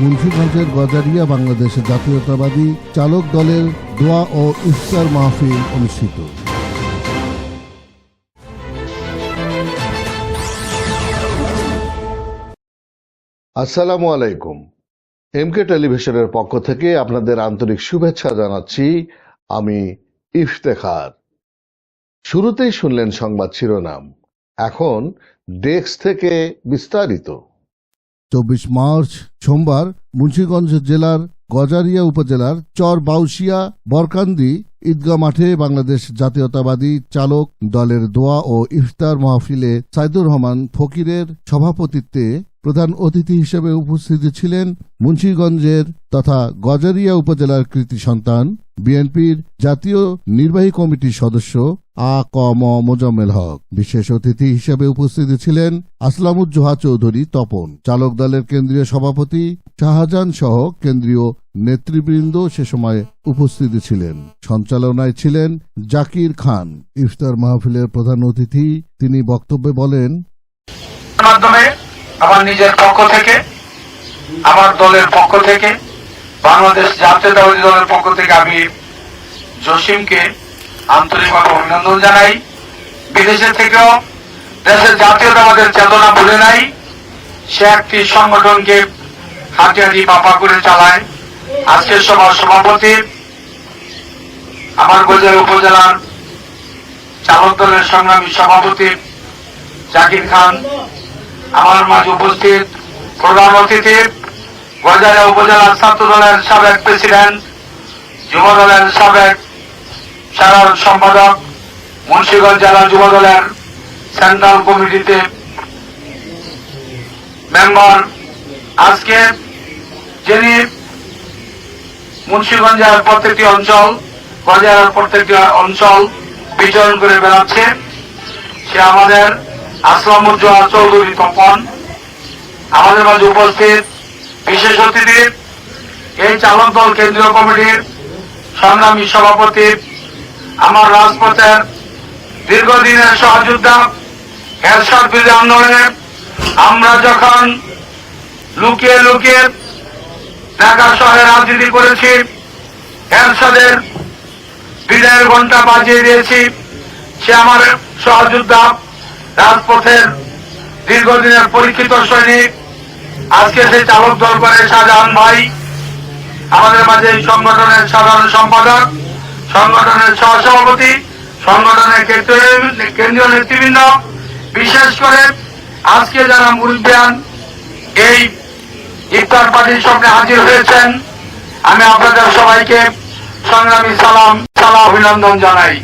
মুন্সিগঞ্জের গজারিয়া বাংলাদেশ জাতীয়তাবাদী চালক দলের দোয়া ও ইফতার মাহফিল অনুষ্ঠিত। আসসালামু আলাইকুম। এমকে টেলিভিশনের পক্ষ থেকে আপনাদের আন্তরিক শুভেচ্ছা জানাচ্ছি আমি ইফতেখার। শুরুতেই শুনলেন সংবাদ শিরোনাম। এখন ডেস্ক থেকে বিস্তারিত। চব্বিশ মার্চ সোমবার মুন্সীগঞ্জ জেলার গজারিয়া উপজেলার চর বাউসিয়া বরকান্দি ঈদগাহ মাঠে বাংলাদেশ জাতীয়তাবাদী চালক দলের দোয়া ও ইফতার মাহফিলে সাইদুর রহমান ফকিরের সভাপতিত্বে প্রধান অতিথি হিসেবে উপস্থিত ছিলেন মুন্সীগঞ্জের তথা গজারিয়া উপজেলার কৃতি সন্তান, বিএনপির জাতীয় নির্বাহী কমিটির সদস্য আ ক ম মোজাম্মেল হক। বিশেষ অতিথি হিসেবে উপস্থিত ছিলেন আসলামুজ্জোহা চৌধুরী তপন। চালক দলের কেন্দ্রীয় সভাপতি শাহজাহান সহ কেন্দ্রীয় নেতৃবৃন্দ সে সময় উপস্থিত ছিলেন। সঞ্চালনায় ছিলেন জাকির খান। ইফতার মাহফিলের প্রধান অতিথি তিনি বক্তব্যে বলেন মাধ্যমে আমার নিজের পক্ষ থেকে, আমার দলের পক্ষ থেকে, বাংলাদেশ জাতীয় জাতীয়তাবাদী দলের পক্ষ থেকে আমি জসিমকে আন্তরিকভাবে অভিনন্দন জানাই। বিদেশে থেকেও দেশের জাতীয়তাবাদের চেতনা ভুলে নাই। সে একটি সংগঠনকে হাতিয়ারি পাপা করে চালায়। আজকের সভার সভাপতি আমার গজার উপজেলার চালক দলের সংগ্রামী সভাপতি জাকির খান, আমার মাঝে উপস্থিত প্রধান অতিথি গজারা উপজেলা ছাত্র দলের সাবেক প্রেসিডেন্ট, যুব দলের সাবেক সাধারণ সম্পাদক, মুন্সিগঞ্জ জেলা যুব দলের সেন্ট্রাল কমিটিতে মেম্বার আজকে যিনি মুন্সিগঞ্জের প্রত্যেকটি অঞ্চল গজারের প্রত্যেকটি অঞ্চল বিচরণ করে বেড়াচ্ছে। সে আমাদের আসলামুজ্জোহা চৌধুরী তপন। আমাদের মাঝে উপস্থিত বিশেষ অতিথি, এই চালক দল কেন্দ্রীয় কমিটির সংগ্রামী সভাপতি, আমার রাজপথের দীর্ঘদিনের সহযোদ্ধা, এরশাদ বিরোধী আন্দোলনে আমরা যখন লুকিয়ে লুকিয়ে ঢাকা শহরে রাজনীতি করেছি। এরশাদের বিদায়ের ঘণ্টা বাজিয়ে দিয়েছি। সে আমার সহযোদ্ধা, রাজপথের দীর্ঘদিনের পরীক্ষিত সৈনিক। আজকে সেই চালক করে শাহজাহান ভাই, আমাদের মাঝে এই সংগঠনের সাধারণ সম্পাদক, সংগঠনের সহসভাপতি, সংগঠনের কেন্দ্রীয়- নেতৃবৃন্দ। বিশেষ করে আজকে যারা মুরব্বিয়ান, এই ইফতার পার্টির সামনে হাজির হয়েছেন। আমি আপনাদের সবাইকে সংগ্রামী সালাম সালাম, অভিনন্দন জানাই।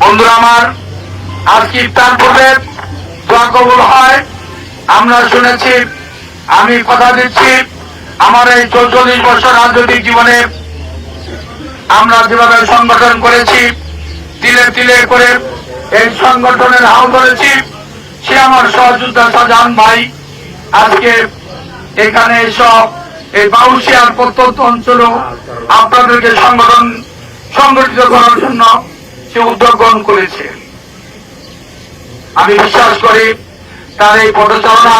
বন্ধুরা আমার, আজকে ইফতার পূর্বে দোয়া কবুল হয়। আমরা শুনেছি, আমি কথা দিচ্ছি, আমার এই চৌচল্লিশ বছর রাজনৈতিক জীবনে আমরা যেভাবে সংগঠন করেছি, তিলে তিলে করে এই সংগঠনের হাল ধরেছি, সে আমার সহযোদ্ধা শাহজাহান ভাই আজকে এখানে সব এই বাউসিয়ার প্রত্যন্ত অঞ্চল আপনাদেরকে সংগঠন সংগঠিত করার জন্য সে উদ্যোগ গ্রহণ করেছে। আমি বিশ্বাস করি তার এই পদচারণা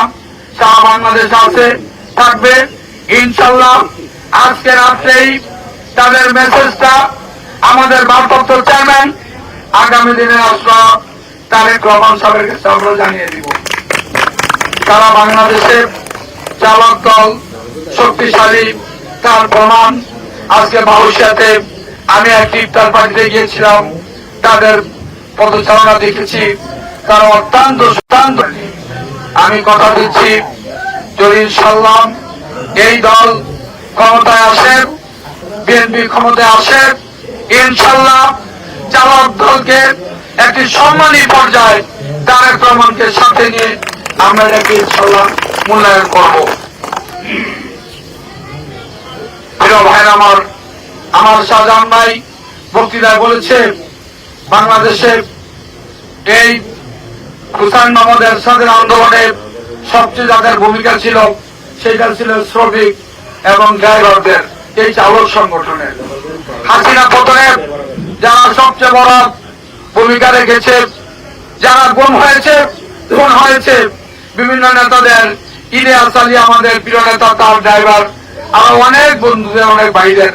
সারা বাংলাদেশ আছে, থাকবে। ইনশাল্লাহ আজকে রাত্রেই তাদের মেসেজটা আমাদের ভারপ্রাপ্ত চেয়ারম্যান আগামী দিনে আসরা তারেক রহমান সাহেবের কাছে আমরা জানিয়ে দিব। সারা বাংলাদেশের চালক দল শক্তিশালী, তার প্রমাণ। আজকে বাউসিয়াতে আমি একটি ইফতার পার্টিতে গিয়েছিলাম। তাদের পদচারণা দেখেছি। তারা অত্যন্ত অত্যন্ত আমি কথা দিচ্ছি যদি ইনশাল্লাহ এই দল ক্ষমতায় আসে, বিএনপি ক্ষমতায় আসে। ইনশাল্লাহ চালক দলকে একটি সম্মানী পর্যায়ে তারেক রহমানকে সাথে নিয়ে আমরা ইনশাল্লাহ মূল্যায়ন করব। আমার আমার শাহজাহান ভাই বক্তৃতায় বলেছে বাংলাদেশে এই হুসাইন সবচেয়ে যাদের ভূমিকা ছিল, সেটা ছিল শ্রমিক এবং ড্রাইভারদের, এই চালক সংগঠনের। হাসিনা পতনে যারা সবচেয়ে বড় ভূমিকা রেখেছে, যারা গুম হয়েছে, খুন হয়েছে বিভিন্ন নেতাদের ইলিয়াস আলী আমাদের প্রিয় নেতা, তার ড্রাইভার আরও অনেক বন্ধুদের, অনেক ভাইদের,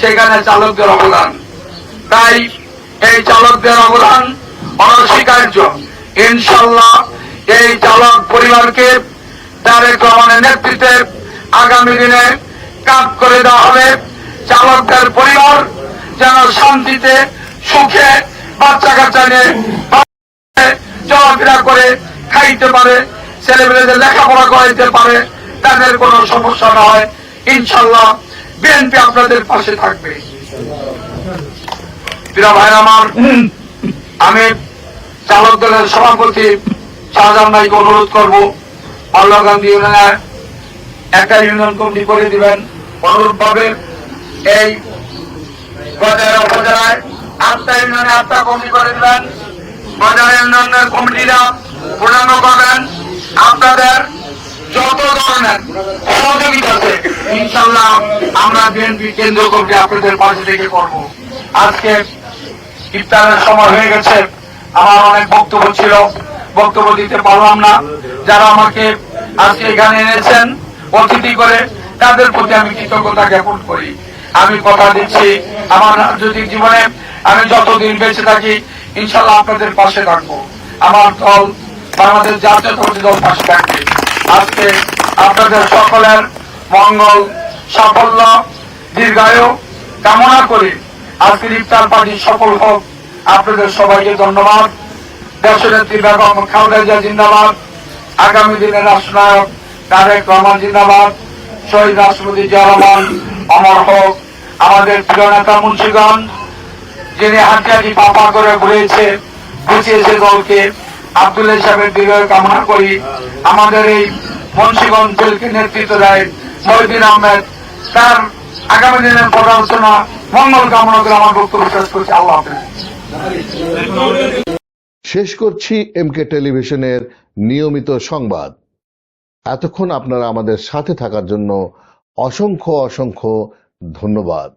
সেখানে চালকদের অবদান। তাই এই চালকদের অবদান অনস্বীকার্য। ইনশাল্লাহ এই চালক পরিবারকে তারেক রহমানের নেতৃত্বে আগামী দিনে কাজ করে দেওয়া হবে। চালকদের পরিবার যেন শান্তিতে, সুখে বাচ্চা কাচ্চা নিয়ে চলাফেরা করে খাইতে পারে। ছেলেমেয়েদের লেখাপড়া করাইতে পারে, তাদের কোনো সমস্যা না হয়। ইনশাল্লাহ, বিএনপি আপনাদের পাশে থাকবে। প্রিয় আমার, আমি চালক দলের সভাপতি শাহজাহান ভাইকে অনুরোধ করব আল্লাহ গান্ধী ইউনিয়নে একটা ইউনিয়ন কমিটি করে দিবেন। অনুরোধ পাবে এই উপজেলায় আটটা ইউনিয়নে আটটা কমিটি করে দিবেন। বাজার ইউনিয়নের কমিটিরা পূর্ণাঙ্গ করবেন আপনাদের যত ধরনের সহযোগিতা আছে ইনশাল্লাহ আমরা বিএনপি কেন্দ্র কমিটি আপনাদের পাশে থেকে করব। আজকে ইফতারের সময় হয়ে গেছে। আমার অনেক বক্তব্য ছিল। বক্তব্য দিতে পারলাম না। যারা আমাকে আজকে এখানে এনেছেন, অতিথি করে, তাদের প্রতি আমি কৃতজ্ঞতা জ্ঞাপন করি। আমি কথা দিচ্ছি। আমার রাজনৈতিক জীবনে আমি যতদিন বেঁচে থাকি ইনশাল্লাহ আপনাদের পাশে থাকব। আমার দল বাংলাদেশ জাতীয়তাবাদী দল পাশে থাকবে আজকে আপনাদের সকলের মঙ্গল, সাফল্য, দীর্ঘায়ু কামনা করি। আজকের ইফতার পার্টি সফল হোক। আপনাদের সবাইকে ধন্যবাদ। দেশনেত্রী বেগম খালেদা জিন্দাবাদ। আগামী দিনের রাষ্ট্রনায়ক তারেক রহমান জিন্দাবাদ। শহীদ রাষ্ট্রপতি জিয়া রহমান, অমর হোক। আমাদের প্রিয় নেতা মুন্সিগঞ্জ, যিনি হাতিয়াটি পাপা করে ঘুরেছে বুঝিয়েছে দলকে। আব্দুল্লাহ সাহেবের দীর্ঘ কামনা করি। আমাদের এই মুন্সিগঞ্জ দলকে নেতৃত্ব দেয় মহিদিন আহমেদ। তার আগামী দিনের পড়াশোনা মঙ্গল কামনা করে আমার বক্তব্য শেষ করছি। আল্লাহ শেষ করছি এমকে টেলিভিশনের নিয়মিত সংবাদ। এতক্ষণ আপনারা আমাদের সাথে থাকার জন্য অসংখ্য অসংখ্য ধন্যবাদ।